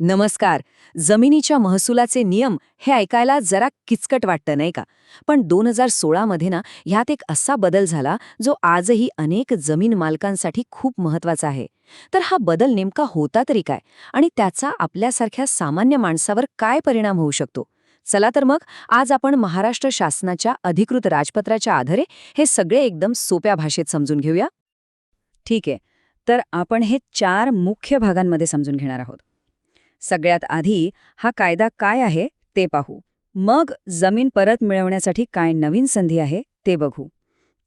नमस्कार. जमिनीच्या महसुलाचे नियम हे ऐकायला जरा किचकट वाटतं नाही का? पण दोन हजार सोळामध्ये ना ह्यात एक असा बदल झाला जो आजही अनेक जमीन मालकांसाठी खूप महत्त्वाचा आहे. तर हा बदल नेमका होता तरी काय? आणि त्याचा आपल्यासारख्या सामान्य माणसावर काय परिणाम होऊ शकतो? चला तर मग आज आपण महाराष्ट्र शासनाच्या अधिकृत राजपत्राच्या आधारे हे सगळे एकदम सोप्या भाषेत समजून घेऊया. ठीक आहे. तर आपण हे चार मुख्य भागांमध्ये समजून घेणार आहोत. सगळ्यात आधी हा कायदा काय आहे ते पाहू. मग जमीन परत मिळवण्यासाठी काय नवीन संधी आहे ते बघू.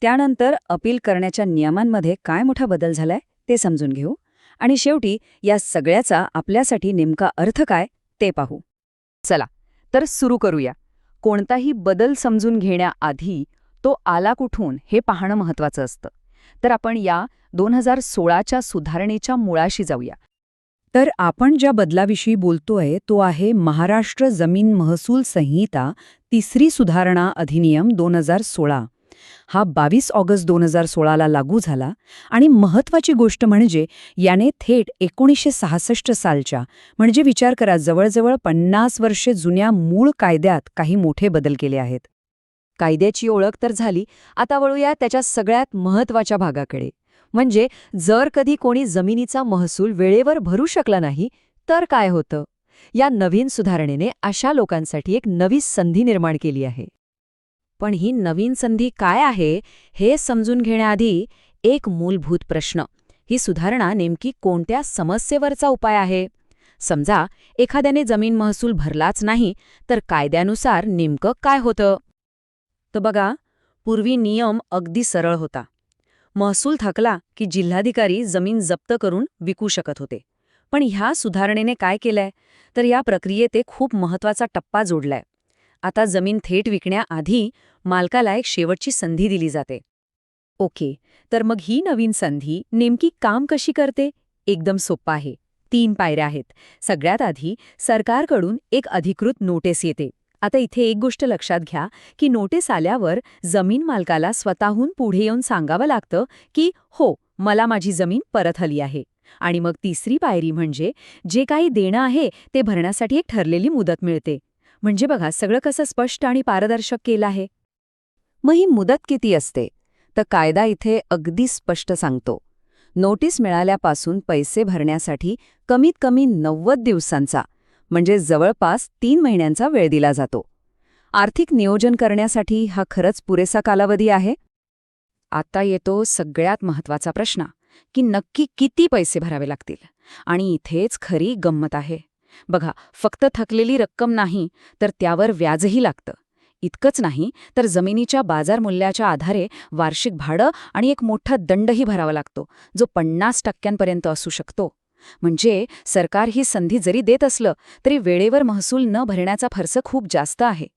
त्यानंतर अपील करण्याच्या नियमांमध्ये काय मोठा बदल झालाय ते समजून घेऊ. आणि शेवटी या सगळ्याचा आपल्यासाठी नेमका अर्थ काय ते पाहू. चला तर सुरू करूया. कोणताही बदल समजून घेण्याआधी तो आला कुठून हे पाहणं महत्वाचं असतं. तर आपण या दोन हजार सोळाच्या सुधारणेच्या मुळाशी जाऊया. तर आपण ज्या बदलाविषयी बोलतोय तो आहे महाराष्ट्र जमीन महसूल संहिता तिसरी सुधारणा अधिनियम दोन हजार सोळा. हा बावीस ऑगस्ट दोन हजार सोळाला लागू झाला आणि महत्वाची गोष्ट म्हणजे याने थेट एकोणीसशे सहासष्ट सालच्या म्हणजे विचार करा जवळजवळ पन्नास वर्षे जुन्या मूळ कायद्यात काही मोठे बदल केले आहेत. कायद्याची ओळख तर झाली आता वळूया त्याच्या सगळ्यात महत्त्वाच्या भागाकडे. म्हणजे जर कधी कोणी जमिनीचा महसूल वेळेवर भरू शकला नाही तर काय होतं? या नवीन सुधारणेने अशा लोकांसाठी एक नवी संधी निर्माण केली आहे. पण ही नवीन संधी काय आहे हे समजून घेण्याआधी एक मूलभूत प्रश्न. ही सुधारणा नेमकी कोणत्या समस्येवरचा उपाय आहे? समजा एखाद्याने जमीन महसूल भरलाच नाही तर कायद्यानुसार नेमकं काय होतं? तर बघा पूर्वी नियम अगदी सरळ होता. महसूल थकला की जिल्हाधिकारी जमीन जप्त करून विकू शकत होते. पण ह्या सुधारणेने काय केलंय? तर या प्रक्रियेत एक खूप महत्त्वाचा टप्पा जोडलाय. आता जमीन थेट विकण्याआधी मालकाला एक शेवटची संधी दिली जाते. ओके तर मग ही नवीन संधी नेमकी काम कशी करते? एकदम सोप्पा आहे. तीन पायऱ्या आहेत. सगळ्यात आधी सरकारकडून एक अधिकृत नोटीस येते. आता इथे एक गोष्ट लक्षात घ्या की नोटीस आल्यावर जमीन मालकाला स्वतःहून पुढे येऊन सांगावं लागतं की हो मला माझी जमीन परत हली आहे. आणि मग तिसरी पायरी म्हणजे जे काही देणं आहे ते भरण्यासाठी एक ठरलेली मुदत मिळते. म्हणजे बघा सगळं कसं स्पष्ट आणि पारदर्शक केलं आहे. मग ही मुदत किती असते? तर कायदा इथे अगदी स्पष्ट सांगतो. नोटीस मिळाल्यापासून पैसे भरण्यासाठी कमीत कमी नव्वद दिवसांचा म्हणजे जवळपास तीन महिन्यांचा वेळ दिला जातो. आर्थिक नियोजन करण्यासाठी हा खरंच पुरेसा कालावधी आहे? आता येतो सगळ्यात महत्त्वाचा प्रश्न की नक्की किती पैसे भरावे लागतील? आणि इथेच खरी गंमत आहे. बघा फक्त थकलेली रक्कम नाही तर त्यावर व्याजही लागतं. इतकंच नाही तर जमिनीच्या बाजारमूल्याच्या आधारे वार्षिक भाडं आणि एक मोठा दंडही भरावा लागतो जो पन्नास टक्क्यांपर्यंत असू शकतो. म्हणजे सरकार ही संधी जरी देत असलं तरी वेळेवर महसूल न भरण्याचा खर्च खूप जास्त आहे.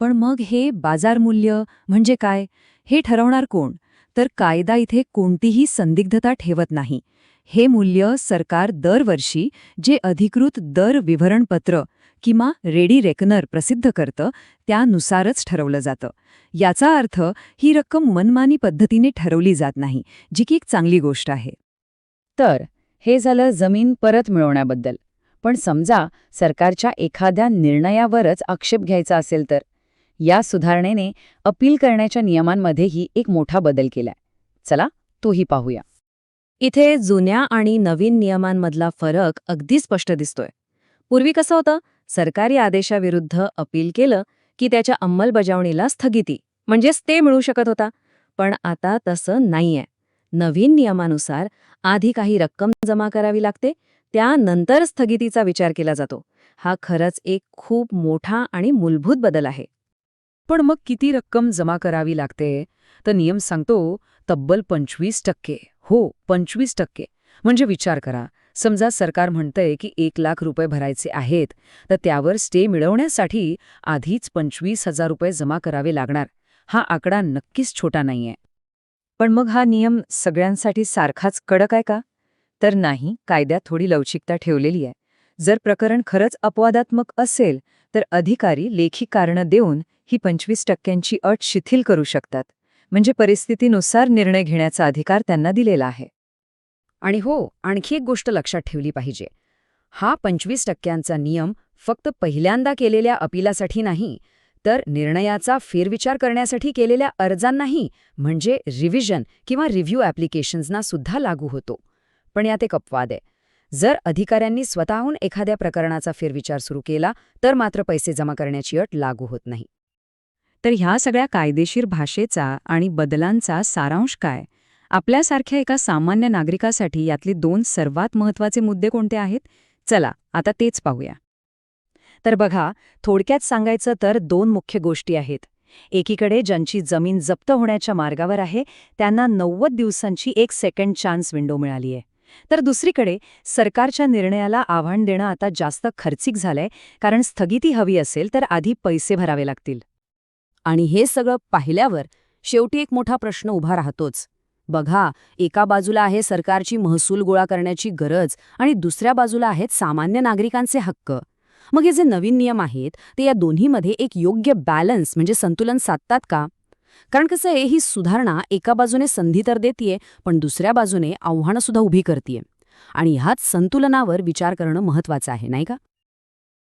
पण मग हे बाजारमूल्य म्हणजे काय? हे ठरवणार कोण? तर कायदा इथे कोणतीही संदिग्धता ठेवत नाही. हे मूल्य सरकार दरवर्षी जे अधिकृत दर विवरणपत्र किंवा रेडी रेकनर प्रसिद्ध करतं त्यानुसारच ठरवलं जातं. याचा अर्थ ही रक्कम मनमानी पद्धतीने ठरवली जात नाही जी की एक चांगली गोष्ट आहे. तर हे झालं जमीन परत मिळवण्याबद्दल. पण समजा सरकारच्या एखाद्या निर्णयावरच आक्षेप घ्यायचा असेल तर? या सुधारणेने अपील करण्याच्या नियमांमध्येही एक मोठा बदल केलाय. चला तोही पाहूया. इथे जुन्या आणि नवीन नियमांमधला फरक अगदी स्पष्ट दिसतोय. पूर्वी कसं होतं? सरकारी आदेशाविरुद्ध अपील केलं की त्याच्या अंमलबजावणीला स्थगिती म्हणजेच ते मिळू शकत होता. पण आता तसं नाहीये. नवीन नियमानुसार आधी काही रक्कम जमा करावी लागते त्यानंतर स्थगितीचा विचार केला जातो. हा खरंच एक खूप मोठा आणि मूलभूत बदल आहे. पण मग किती रक्कम जमा करावी लागते? तर नियम सांगतो तब्बल पंचवीस टक्के. हो पंचवीस टक्के. म्हणजे विचार करा समजा सरकार म्हणतंय की एक लाख रुपये भरायचे आहेत तर त्यावर स्टे मिळवण्यासाठी आधीच पंचवीस हजार रुपये जमा करावे लागणार. हा आकडा नक्कीच छोटा नाहीये. पण मग हा नियम सगळ्यांसाठी सारखाच कडक आहे का? तर नाही कायद्यात थोडी लवचिकता ठेवलेली आहे. जर प्रकरण खरंच अपवादात्मक असेल तर अधिकारी लेखी कारणं देऊन ही पंचवीस टक्क्यांची अट शिथिल करू शकतात. म्हणजे परिस्थितीनुसार निर्णय घेण्याचा अधिकार त्यांना दिलेला आहे. आणि हो आणखी एक गोष्ट लक्षात ठेवली पाहिजे. हा पंचवीस टक्क्यांचा नियम फक्त पहिल्यांदा केलेल्या अपिलासाठी नाही तर निर्णयाचा फेरविचार करण्यासाठी केलेल्या अर्जांनाही म्हणजे रिव्हिजन किंवा रिव्ह्यू ॲप्लिकेशन्सना सुद्धा लागू होतो. पण यात एक अपवाद आहे. जर अधिकाऱ्यांनी स्वतःहून एखाद्या प्रकरणाचा फेरविचार सुरू केला तर मात्र पैसे जमा करण्याची अट लागू होत नाही. तर ह्या सगळ्या कायदेशीर भाषेचा आणि बदलांचा सारांश काय? आपल्यासारख्या एका सामान्य नागरिकासाठी यातले दोन सर्वात महत्त्वाचे मुद्दे कोणते आहेत? चला आता तेच पाहूया. तर बघा थोडक्यात सांगायचं तर दोन मुख्य गोष्टी आहेत. एकीकडे ज्यांची जमीन जप्त होण्याच्या मार्गावर आहे त्यांना नव्वद दिवसांची एक सेकंड चान्स विंडो मिळाली आहे. तर दुसरीकडे सरकारच्या निर्णयाला आव्हान देणं आता जास्त खर्चिक झालंय कारण स्थगिती हवी असेल तर आधी पैसे भरावे लागतील. आणि हे सगळं पाहिल्यावर शेवटी एक मोठा प्रश्न उभा राहतोच. बघा एका बाजूला आहे सरकारची महसूल गोळा करण्याची गरज आणि दुसऱ्या बाजूला आहेत सामान्य नागरिकांचे हक्क. मग हे जे नवीन नियम आहेत ते या दोन्हीमध्ये एक योग्य बॅलन्स म्हणजे संतुलन साधतात का? कारण कसं आहे ही सुधारणा एका बाजूने संधी तर देतीये पण दुसऱ्या बाजूने आव्हानंसुद्धा उभी करतीये. आणि ह्याच संतुलनावर विचार करणं महत्वाचं आहे नाही का?